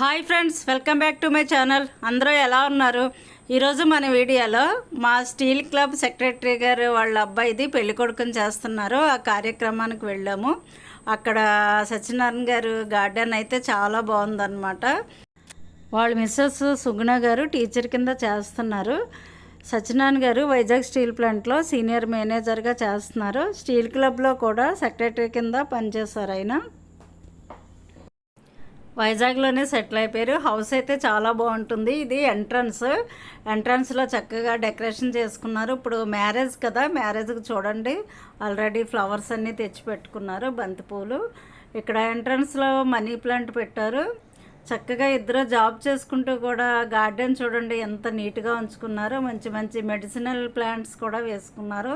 Hi friends welcome back to my channel. అందరూ ఎలా ఉన్నారు? ఈరోజు మన వీడియోలో మా స్టీల్ క్లబ్ సెక్రటరీ గారు వాళ్ళ అబ్బాయిది పెళ్ళి కొడుకుని చేస్తున్నారు. ఆ కార్యక్రమానికి వెళ్ళాము. అక్కడ సత్యనారాయణ గారు గార్డెన్ అయితే చాలా బాగుందన్నమాట. వాళ్ళ మిస్సెస్ సుగుణ గారు టీచర్ కింద చేస్తున్నారు. సత్యనారాయణ గారు వైజాగ్ స్టీల్ ప్లాంట్లో సీనియర్ మేనేజర్గా చేస్తున్నారు. స్టీల్ క్లబ్లో కూడా సెక్రటరీ కింద పనిచేస్తారు ఆయన. వైజాగ్లోనే సెటిల్ అయిపోయారు. హౌస్ అయితే చాలా బాగుంటుంది. ఇది ఎంట్రన్స్. ఎంట్రన్స్లో చక్కగా డెకరేషన్ చేసుకున్నారు. ఇప్పుడు మ్యారేజ్ కదా మ్యారేజ్కి చూడండి. ఆల్రెడీ ఫ్లవర్స్ అన్నీ తెచ్చి పెట్టుకున్నారు బంతిపూలు. ఇక్కడ ఎంట్రన్స్లో మనీ ప్లాంట్ పెట్టారు. చక్కగా ఇద్దరు జాబ్ చేసుకుంటూ కూడా గార్డెన్ చూడండి ఎంత నీట్గా ఉంచుకున్నారో. మంచి మంచి మెడిసినల్ ప్లాంట్స్ కూడా వేసుకున్నారు.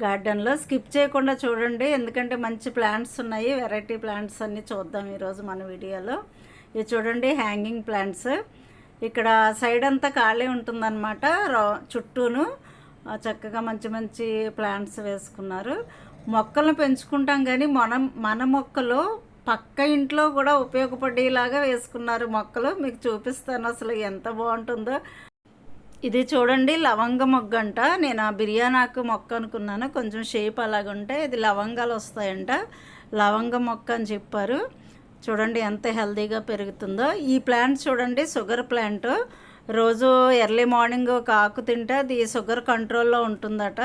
గార్డెన్లో స్కిప్ చేయకుండా చూడండి. ఎందుకంటే మంచి ప్లాంట్స్ ఉన్నాయి. వెరైటీ ప్లాంట్స్ అన్నీ చూద్దాం ఈరోజు మన వీడియోలో. ఇది చూడండి హ్యాంగింగ్ ప్లాంట్స్. ఇక్కడ సైడ్ అంతా ఖాళీ ఉంటుందన్నమాట. రౌ- చుట్టూను చక్కగా మంచి మంచి ప్లాంట్స్ వేసుకున్నారు. మొక్కలను పెంచుకుంటాం కానీ మనం మన మొక్కలు పక్క ఇంట్లో కూడా ఉపయోగపడేలాగా వేసుకున్నారు మొక్కలు. మీకు చూపిస్తాను అసలు ఎంత బాగుంటుందో. ఇది చూడండి లవంగ మొగ్గ అంట నేను ఆ బిర్యానాకు మొక్క అనుకున్నాను. కొంచెం షేప్ అలాగుంటే ఇది లవంగాలు వస్తాయంట. లవంగ మొక్క అని చెప్పారు. చూడండి ఎంత హెల్దీగా పెరుగుతుందో. ఈ ప్లాంట్ చూడండి షుగర్ ప్లాంట్. రోజు ఎర్లీ మార్నింగ్ ఒక ఆకు తింటే అది షుగర్ కంట్రోల్లో ఉంటుందట.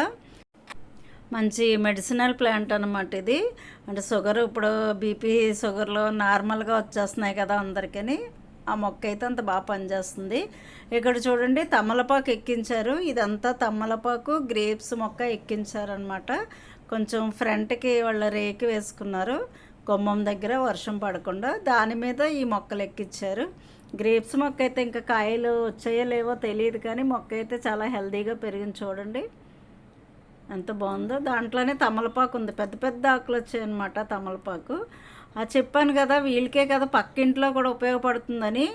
మంచి మెడిసినల్ ప్లాంట్ అనమాట ఇది. అంటే షుగర్ ఇప్పుడు బీపీ షుగర్లు నార్మల్గా వచ్చేస్తున్నాయి కదా అందరికీ ఆ మొక్క అయితే అంత బాగా పనిచేస్తుంది. ఇక్కడ చూడండి తమలపాకు ఎక్కించారు. ఇదంతా తమలపాకు గ్రేప్స్ మొక్క ఎక్కించారనమాట కొంచెం ఫ్రంట్కి వాళ్ళ రేకి వేసుకున్నారు. గుమ్మం దగ్గర వర్షం పడకుండా దాని మీద ఈ మొక్కలు ఎక్కించారు గ్రేప్స్ మొక్క అయితే ఇంకా కాయలు వచ్చాయో లేవో తెలియదు కానీ మొక్క అయితే చాలా హెల్దీగా పెరిగింది చూడండి. ఎంత బాగుందో. దాంట్లోనే తమలపాకు ఉంది. పెద్ద పెద్ద ఆకులు వచ్చాయన్నమాట తమలపాకు. చెప్పాను కదా వీళ్ళకే కదా పక్కింట్లో కూడా ఉపయోగపడుతుందని.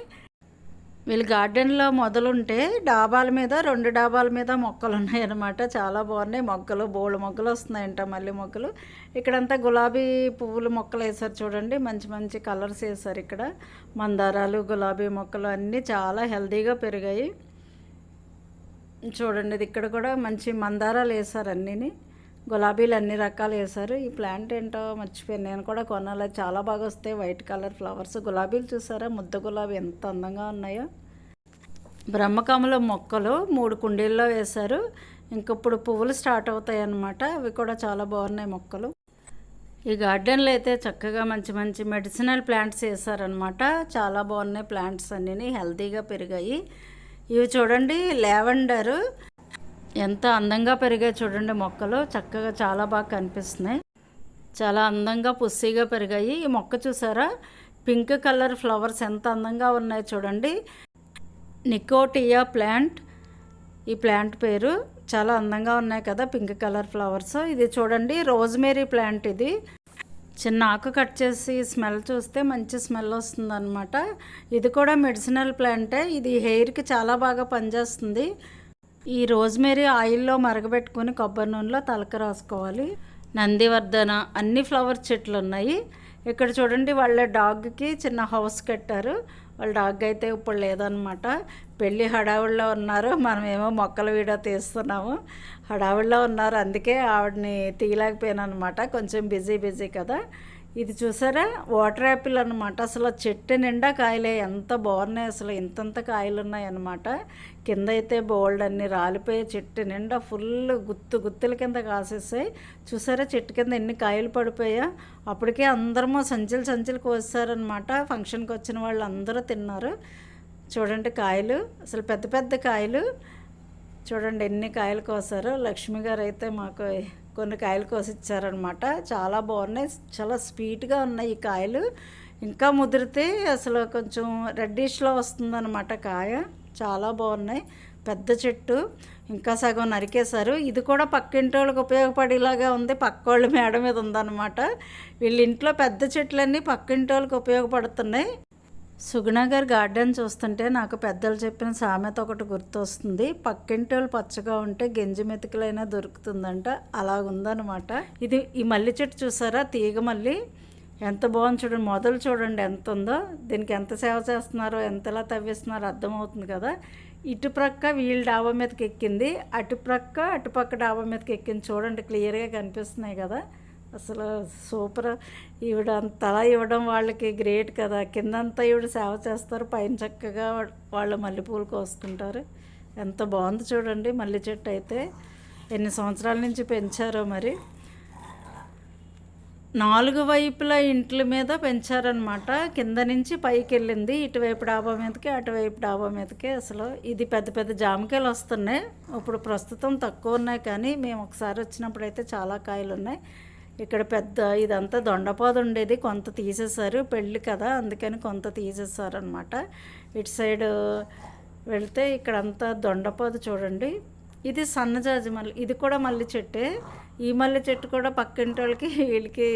వీళ్ళు గార్డెన్లో మొదలుంటే డాబాల మీద రెండు డాబాల మీద మొక్కలు ఉన్నాయన్నమాట చాలా బాగున్నాయి. మొక్కలు బోళ్ళు మొక్కలు వస్తున్నాయంట మళ్ళీ మొక్కలు ఇక్కడంతా గులాబీ పువ్వులు మొక్కలు వేశారు చూడండి. మంచి మంచి కలర్స్ వేశారు ఇక్కడ. మందారాలు గులాబీ మొక్కలు అన్నీ చాలా హెల్తీగా పెరిగాయి. చూడండి ఇది ఇక్కడ కూడా మంచి మందారాలు వేసారు అన్నీని. గులాబీలు అన్ని రకాలు వేశారు. ఈ ప్లాంట్ ఏంటో మర్చిపోయాను. నేను కూడా కొనాలి. చాలా బాగా వస్తాయి. White colour flowers. గులాబీలు చూసారా? ముద్ద గులాబీ ఎంత అందంగా ఉన్నాయో. బ్రహ్మకమల మొక్కలు మూడు కుండీల్లో వేశారు. ఇంకప్పుడు పువ్వులు స్టార్ట్ అవుతాయి అన్నమాట అవి కూడా చాలా బాగున్నాయి మొక్కలు. ఈ గార్డెన్లో అయితే చక్కగా మంచి మంచి మెడిసినల్ ప్లాంట్స్ వేసారనమాట చాలా బాగున్నాయి ప్లాంట్స్ అన్నీ హెల్తీగా పెరిగాయి. ఇవి చూడండి లావెండర్. ఎంత అందంగా పెరిగాయి చూడండి మొక్కలు. చక్కగా చాలా బాగా కనిపిస్తున్నాయి. చాలా అందంగా పుస్సీగా పెరిగాయి. ఈ మొక్క చూసారా? పింక్ కలర్ ఫ్లవర్స్ ఎంత అందంగా ఉన్నాయి చూడండి. నికోటియా ప్లాంట్. ఈ ప్లాంట్ పేరు చాలా అందంగా ఉన్నాయి కదా పింక్ కలర్ ఫ్లవర్స్. ఇది చూడండి రోజ్మేరీ ప్లాంట్ ఇది. చిన్న ఆకు కట్ చేసి స్మెల్ చూస్తే మంచి స్మెల్ వస్తుంది అనమాట ఇది కూడా మెడిసినల్ ప్లాంటే. ఇది హెయిర్కి చాలా బాగా పనిచేస్తుంది. ఈ రోజ్మేరీ ఆయిల్లో మరగబెట్టుకుని కొబ్బరి నూనెలో తలక రాసుకోవాలి. నందివర్ధన అన్ని ఫ్లవర్ చెట్లు ఉన్నాయి ఇక్కడ చూడండి వాళ్ళ డాగ్కి చిన్న హౌస్ కట్టారు. వాళ్ళ డాగ్ అయితే ఇప్పుడు లేదనమాట పెళ్ళి హడావుడిలో ఉన్నారు. మనమేమో మొక్కల వీడియో తీస్తున్నాము. హడావుడిలో ఉన్నారు. అందుకే ఆవిడని తీయలేకపోయాను అనమాట కొంచెం బిజీ బిజీ కదా. ఇది చూసారా? వాటర్ యాపిల్ అనమాట అసలు చెట్టు నిండా కాయలే. ఎంత బాగున్నాయి అసలు. ఇంతంత కాయలు ఉన్నాయన్నమాట కింద అయితే బోల్డ్ అన్ని రాలిపోయి చెట్టు నిండా ఫుల్ గుత్తు గుత్తుల కింద కాసేసాయి. చూసారా? చెట్టు కింద ఎన్ని కాయలు పడిపోయా అప్పటికే అందరము సంచులు సంచులు కోసారనమాట ఫంక్షన్కి వచ్చిన వాళ్ళు అందరూ తిన్నారు. చూడండి కాయలు. అసలు పెద్ద పెద్ద కాయలు. చూడండి ఎన్ని కాయలు కోసారో. లక్ష్మి గారు అయితే మాకు కొన్ని కాయలు కోసి ఇచ్చారనమాట చాలా బాగున్నాయి. చాలా స్వీట్గా ఉన్నాయి ఈ కాయలు. ఇంకా ముదిరితే అసలు కొంచెం రెడ్డిష్లో వస్తుందన్నమాట కాయ. చాలా బాగున్నాయి. పెద్ద చెట్టు. ఇంకా సగం నరికేశారు. ఇది కూడా పక్కింటి వాళ్ళకి ఉపయోగపడేలాగా ఉంది. పక్కోళ్ళ మేడ మీద ఉందన్నమాట వీళ్ళ ఇంట్లో పెద్ద చెట్లన్నీ పక్కింటి వాళ్ళకి ఉపయోగపడుతున్నాయి. సుగుణ గారి గార్డెన్ చూస్తుంటే నాకు పెద్దలు చెప్పిన సామెత ఒకటి గుర్తొస్తుంది. పక్కింటి వాళ్ళు పచ్చగా ఉంటే గెంజి మెతుకులైనా దొరుకుతుందంట. అలా ఉందన్నమాట ఇది ఈ మల్లి చెట్టు చూసారా? తీగ మల్లి ఎంత బాగుంది చూడండి. మొదలు చూడండి ఎంత ఉందో దీనికి ఎంత సేవ చేస్తున్నారో ఎంతలా తవ్విస్తున్నారో అర్థమవుతుంది కదా. ఇటుప్రక్క వీళ్ళు వీళ్ళ డాబా మీదకి ఎక్కింది. అటుప్రక్క అటుపక్క డాబా మీదకి ఎక్కింది. చూడండి క్లియర్గా కనిపిస్తున్నాయి కదా. అసలు సూపర్. ఈవిడ తల ఇవ్వడం వాళ్ళకి గ్రేట్ కదా. కిందంతా ఈవిడ సేవ చేస్తారు. పైన చక్కగా వాళ్ళు మల్లెపూలు కోసుకుంటారు. ఎంత బాగుంది చూడండి మల్లె చెట్టు అయితే. ఎన్ని సంవత్సరాల నుంచి పెంచారో మరి. నాలుగు వైపుల ఇంట్ల మీద పెంచారనమాట కింద నుంచి పైకి వెళ్ళింది. ఇటువైపు డాబా మీదకి అటువైపు డాబా మీదకి. అసలు ఇది పెద్ద పెద్ద జామకాయలు వస్తున్నాయి. ఇప్పుడు ప్రస్తుతం తక్కువ ఉన్నాయి కానీ మేము ఒకసారి వచ్చినప్పుడు అయితే చాలా కాయలు ఉన్నాయి. ఇక్కడ పెద్ద ఇదంతా దొండపాదు ఉండేది. కొంత తీసేశారు. పెళ్ళి కదా అందుకని కొంత తీసేశారు అనమాట ఇటు సైడ్ వెళ్తే ఇక్కడంతా దొండపాదు చూడండి. ఇది సన్నజాజి మల్లి ఇది కూడా మల్లి చెట్టే. ఈ మల్లి చెట్టు కూడా పక్కింటి వాళ్ళకి వీళ్ళకి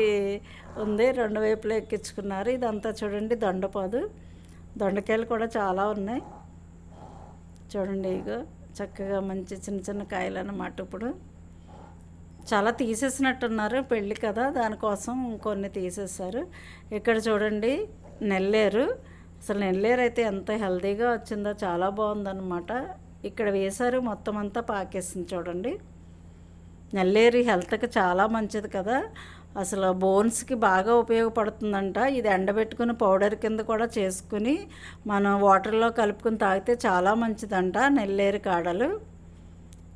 ఉంది. రెండు వైపులా ఎక్కించుకున్నారు. ఇదంతా చూడండి దొండపాదు. దొండకాయలు కూడా చాలా ఉన్నాయి. చూడండి ఇగో చక్కగా మంచి చిన్న చిన్న కాయలు అన్నమాట ఇప్పుడు. చాలా తీసేసినట్టున్నారు పెళ్ళి కదా దానికోసం కొన్ని తీసేశారు. ఇక్కడ చూడండి నెల్లేరు. అసలు నెల్లేరు అయితే ఎంత హెల్తీగా వచ్చిందో చాలా బాగుందన్నమాట. ఇక్కడ వేశారు మొత్తం అంతా పాకేసింది చూడండి. నెల్లేరు హెల్త్కి చాలా మంచిది కదా. అసలు బోన్స్కి బాగా ఉపయోగపడుతుందంట. ఇది ఎండబెట్టుకుని పౌడర్ కింద కూడా చేసుకుని మనం వాటర్లో కలుపుకుని తాగితే చాలా మంచిదంట నెల్లేరు కాడలు.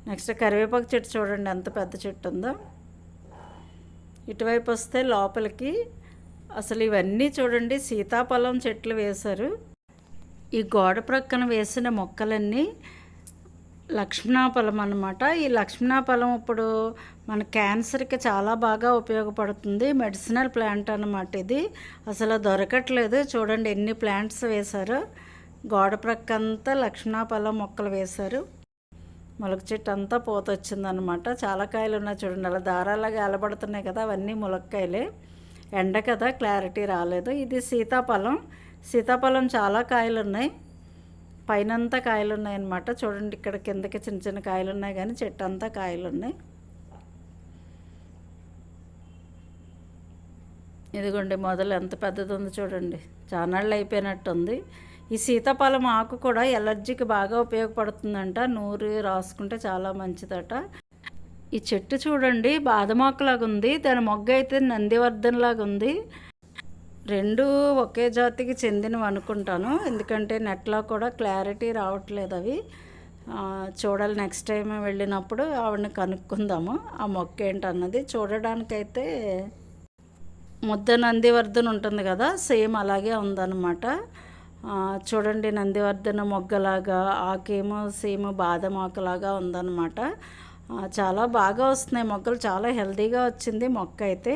నెక్స్ట్ కరివేపాకు చెట్టు చూడండి ఎంత పెద్ద చెట్టు ఉందో. ఇటువైపు వస్తే లోపలికి అసలు ఇవన్నీ చూడండి సీతాఫలం చెట్లు వేశారు. ఈ గోడ ప్రక్కన వేసిన మొక్కలన్నీ లక్ష్మణాఫలం అనమాట ఈ లక్ష్మణాఫలం ఇప్పుడు మన క్యాన్సర్కి చాలా బాగా ఉపయోగపడుతుంది. మెడిసినల్ ప్లాంట్ అనమాట ఇది. అసలు దొరకట్లేదు. చూడండి ఎన్ని ప్లాంట్స్ వేశారు. గోడ ప్రక్కంతా లక్ష్మణాఫలం మొక్కలు వేశారు. మొలక చెట్టు అంతా పూత వచ్చిందనమాట చాలా కాయలు ఉన్నాయి చూడండి. అలా దారాలాగా ఎలబడుతున్నాయి కదా అవన్నీ ములక్కాయలే. ఎండ కదా క్లారిటీ రాలేదు. ఇది సీతాఫలం. సీతాఫలం చాలా కాయలు ఉన్నాయి పైనంతా కాయలు ఉన్నాయన్నమాట చూడండి ఇక్కడ కిందకి చిన్న చిన్న కాయలు ఉన్నాయి కానీ చెట్టు అంతా కాయలు ఉన్నాయి ఇదిగోండి మొదలు ఎంత పెద్దది ఉంది చూడండి. చానాళ్ళు అయిపోయినట్టుంది. ఈ సీతాఫలం ఆకు కూడా ఎలర్జీకి బాగా ఉపయోగపడుతుందంట. నూరు రాసుకుంటే చాలా మంచిదట. ఈ చెట్టు చూడండి బాదమాకులాగా ఉంది దాని మొగ్గ అయితే నందివర్ధన్ లాగా ఉంది రెండు ఒకే జాతికి చెందినవి అనుకుంటాను. ఎందుకంటే నెట్లో కూడా క్లారిటీ రావట్లేదు అవి. చూడాలి నెక్స్ట్ టైం వెళ్ళినప్పుడు ఆవిడని కనుక్కుందాము. ఆ మొక్క ఏంటన్నది. చూడడానికైతే ముద్ద నందివర్ధన్ ఉంటుంది కదా సేమ్ అలాగే ఉందన్నమాట. చూడండి నందివర్ధన మొగ్గలాగా ఆకేమో సేమ్ బాదం ఆకులాగా ఉందన్నమాట. చాలా బాగా వస్తున్నాయి మొగ్గలు చాలా హెల్తీగా వచ్చింది మొక్క అయితే.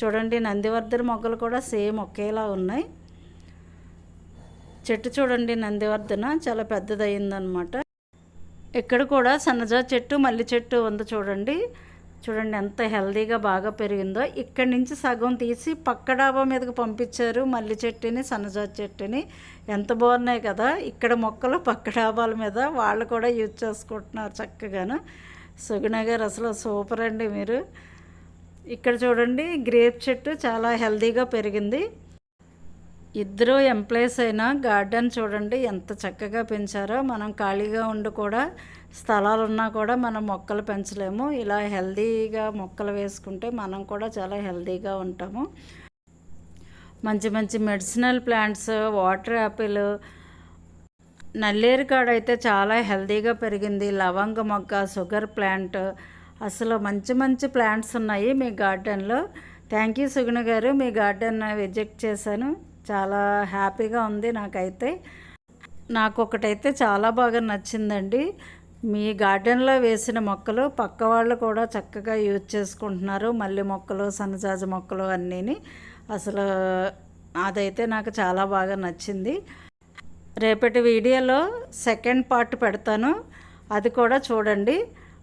చూడండి నందివర్ధన మొగ్గలు కూడా సేమ్ ఒకేలా ఉన్నాయి. చెట్టు చూడండి నందివర్ధన చాలా పెద్దదయ్యిందనమాట ఇక్కడ కూడా సన్నజా చెట్టు మల్లి చెట్టు ఉంది చూడండి. చూడండి ఎంత హెల్దీగా బాగా పెరిగిందో. ఇక్కడి నుంచి సగం తీసి పక్క డాబా మీదకి పంపించారు మల్లి చెట్టుని సన్నజాతి చెట్టుని. ఎంత బాగున్నాయి కదా. ఇక్కడ మొక్కలు పక్క డాబాల మీద వాళ్ళు కూడా యూజ్ చేసుకుంటున్నారు చక్కగాను. సుగుణ గారు అసలు సూపర్ అండి మీరు. ఇక్కడ చూడండి గ్రేప్ చెట్టు చాలా హెల్దీగా పెరిగింది. ఇద్దరు ఎంప్లాయీస్ అయినా గార్డెన్ చూడండి ఎంత చక్కగా పెంచారో. మనం ఖాళీగా ఉండి కూడా స్థలాలు ఉన్నా కూడా మనం మొక్కలు పెంచలేము. ఇలా హెల్దీగా మొక్కలు వేసుకుంటే మనం కూడా చాలా హెల్దీగా ఉంటాము. మంచి మంచి మెడిసినల్ ప్లాంట్స్ వాటర్ యాపిల్ నల్లేరు కాడ అయితే చాలా హెల్దీగా పెరిగింది. లవంగ మొగ్గ షుగర్ ప్లాంట్ అసలు మంచి మంచి ప్లాంట్స్ ఉన్నాయి మీ గార్డెన్లో. థ్యాంక్ యూ సుగుణ గారు మీ గార్డెన్ విజిట్ చేశాను. చాలా హ్యాపీగా ఉంది నాకైతే. నాకు ఒకటైతే చాలా బాగా నచ్చిందండి. మీ గార్డెన్లో వేసిన మొక్కలు పక్క వాళ్ళు కూడా చక్కగా యూజ్ చేసుకుంటున్నారు. మల్లె మొక్కలు సన్నజాజి మొక్కలు అన్నీని. అసలు అదైతే నాకు చాలా బాగా నచ్చింది. రేపటి వీడియోలో సెకండ్ పార్ట్ పెడతాను. అది కూడా చూడండి.